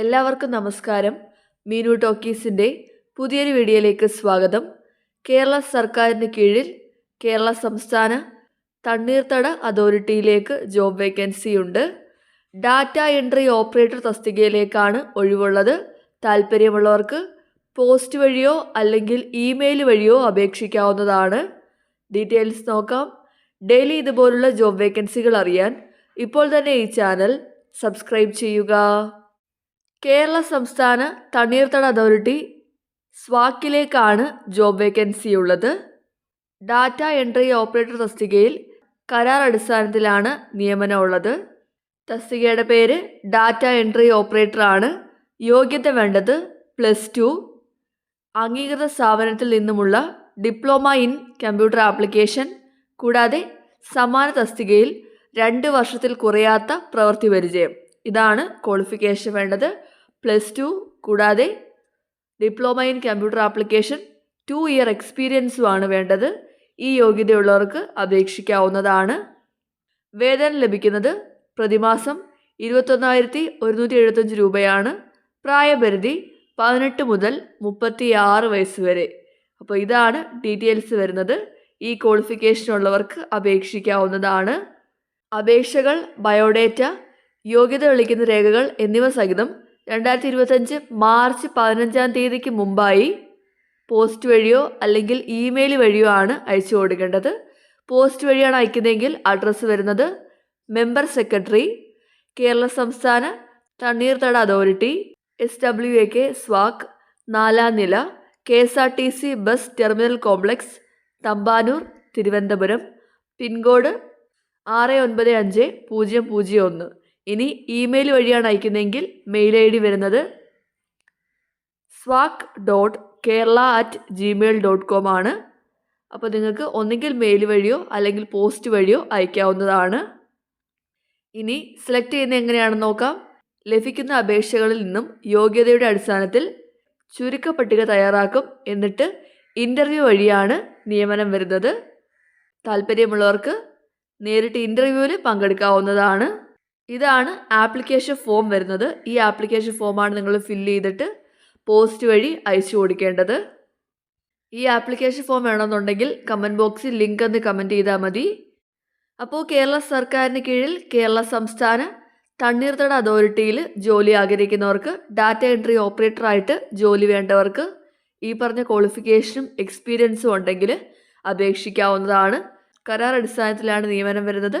എല്ലാവർക്കും നമസ്കാരം. മീനു ടോക്കീസിന്റെ പുതിയൊരു വീഡിയോയിലേക്ക് സ്വാഗതം. കേരള സർക്കാരിന് കീഴിൽ കേരള സംസ്ഥാന തണ്ണീർത്തട അതോറിറ്റിയിലേക്ക് ജോബ് വേക്കൻസി ഉണ്ട്. ഡാറ്റ എൻട്രി ഓപ്പറേറ്റർ തസ്തികയിലേക്കാണ് ഒഴിവുള്ളത്. താല്പര്യമുള്ളവർക്ക് പോസ്റ്റ് വഴിയോ അല്ലെങ്കിൽ ഇമെയിൽ വഴിയോ അപേക്ഷിക്കാവുന്നതാണ്. ഡീറ്റെയിൽസ് നോക്കാം. ഡെയിലി ഇതുപോലുള്ള ജോബ് വേക്കൻസികൾ അറിയാൻ ഇപ്പോൾ തന്നെ ഈ ചാനൽ സബ്സ്ക്രൈബ് ചെയ്യുക. കേരള സംസ്ഥാന തണ്ണീർത്തട അതോറിറ്റി സ്വാക്കിലേക്കാണ് ജോബ് വേക്കൻസി ഉള്ളത്. ഡാറ്റ എൻട്രി ഓപ്പറേറ്റർ തസ്തികയിൽ കരാർ അടിസ്ഥാനത്തിലാണ് നിയമനം ഉള്ളത്. തസ്തികയുടെ പേര് ഡാറ്റ എൻട്രി ഓപ്പറേറ്റർ ആണ്. യോഗ്യത വേണ്ടത് പ്ലസ് ടു. അംഗീകൃത സ്ഥാപനത്തിൽ നിന്നുമുള്ള ഡിപ്ലോമ ഇൻ കമ്പ്യൂട്ടർ ആപ്ലിക്കേഷൻ കൂടാതെ സമാന തസ്തികയിൽ രണ്ട് വർഷത്തിൽ കുറയാത്ത പ്രവൃത്തി പരിചയം. ഇതാണ് ക്വാളിഫിക്കേഷൻ വേണ്ടത്. പ്ലസ് ടു കൂടാതെ diploma in computer application two year എക്സ്പീരിയൻസുമാണ് വേണ്ടത്. ഈ യോഗ്യതയുള്ളവർക്ക് അപേക്ഷിക്കാവുന്നതാണ്. വേതനം ലഭിക്കുന്നത് പ്രതിമാസം ഇരുപത്തൊന്നായിരത്തി ഒരുന്നൂറ്റി എഴുപത്തഞ്ച് രൂപയാണ്. പ്രായപരിധി പതിനെട്ട് മുതൽ മുപ്പത്തി ആറ് വയസ്സ് വരെ. അപ്പോൾ ഇതാണ് ഡീറ്റെയിൽസ് വരുന്നത്. ഈ ക്വാളിഫിക്കേഷൻ ഉള്ളവർക്ക് അപേക്ഷിക്കാവുന്നതാണ്. അപേക്ഷകൾ ബയോഡേറ്റ യോഗ്യത വിളിക്കുന്ന രേഖകൾ എന്നിവ സഹിതം രണ്ടായിരത്തി ഇരുപത്തഞ്ച് മാർച്ച് പതിനഞ്ചാം തീയതിക്ക് മുമ്പായി പോസ്റ്റ് വഴിയോ അല്ലെങ്കിൽ ഇമെയിൽ വഴിയോ ആണ് അയച്ചു കൊടുക്കേണ്ടത്. പോസ്റ്റ് വഴിയാണ് അയക്കുന്നതെങ്കിൽ അഡ്രസ്സ് വരുന്നത് മെമ്പർ സെക്രട്ടറി കേരള സംസ്ഥാന തണ്ണീർത്തട authority S W A K സ്വാക്ക് നാലാം നില K S R T C bus terminal complex Thampanoor Thiruvananthapuram pincode ആറ് ഒൻപത് അഞ്ച് പൂജ്യം പൂജ്യം ഒന്ന്. ഇനി ഇമെയിൽ വഴിയാണ് അയക്കുന്നതെങ്കിൽ മെയിൽ ഐ ഡി വരുന്നത് swak dot Kerala at gmail dot com ആണ്. അപ്പോൾ നിങ്ങൾക്ക് ഒന്നുകിൽ മെയിൽ വഴിയോ അല്ലെങ്കിൽ പോസ്റ്റ് വഴിയോ അയക്കാവുന്നതാണ്. ഇനി സെലക്ട് ചെയ്യുന്നത് എങ്ങനെയാണെന്ന് നോക്കാം. ലഭിക്കുന്ന അപേക്ഷകളിൽ നിന്നും യോഗ്യതയുടെ അടിസ്ഥാനത്തിൽ ചുരുക്ക പട്ടിക തയ്യാറാക്കും. എന്നിട്ട് ഇന്റർവ്യൂ വഴിയാണ് നിയമനം വരുന്നത്. താല്പര്യമുള്ളവർക്ക് നേരിട്ട് ഇന്റർവ്യൂവിൽ പങ്കെടുക്കാവുന്നതാണ്. ഇതാണ് ആപ്ലിക്കേഷൻ ഫോം വരുന്നത്. ഈ ആപ്ലിക്കേഷൻ ഫോമാണ് നിങ്ങൾ ഫില്ല് ചെയ്തിട്ട് പോസ്റ്റ് വഴി അയച്ചു കൊടുക്കേണ്ടത്. ഈ ആപ്ലിക്കേഷൻ ഫോം വേണമെന്നുണ്ടെങ്കിൽ കമന്റ് ബോക്സിൽ ലിങ്ക് ഒന്ന് കമന്റ് ചെയ്താൽ മതി. അപ്പോൾ കേരള സർക്കാരിന് കീഴിൽ കേരള സംസ്ഥാന തണ്ണീർത്തട അതോറിറ്റിയിൽ ജോലി ആഗ്രഹിക്കുന്നവർക്ക് ഡാറ്റ എൻട്രി ഓപ്പറേറ്ററായിട്ട് ജോലി വേണ്ടവർക്ക് ഈ പറഞ്ഞ ക്വാളിഫിക്കേഷനും എക്സ്പീരിയൻസും ഉണ്ടെങ്കിൽ അപേക്ഷിക്കാവുന്നതാണ്. കരാർ അടിസ്ഥാനത്തിലാണ് നിയമനം വരുന്നത്.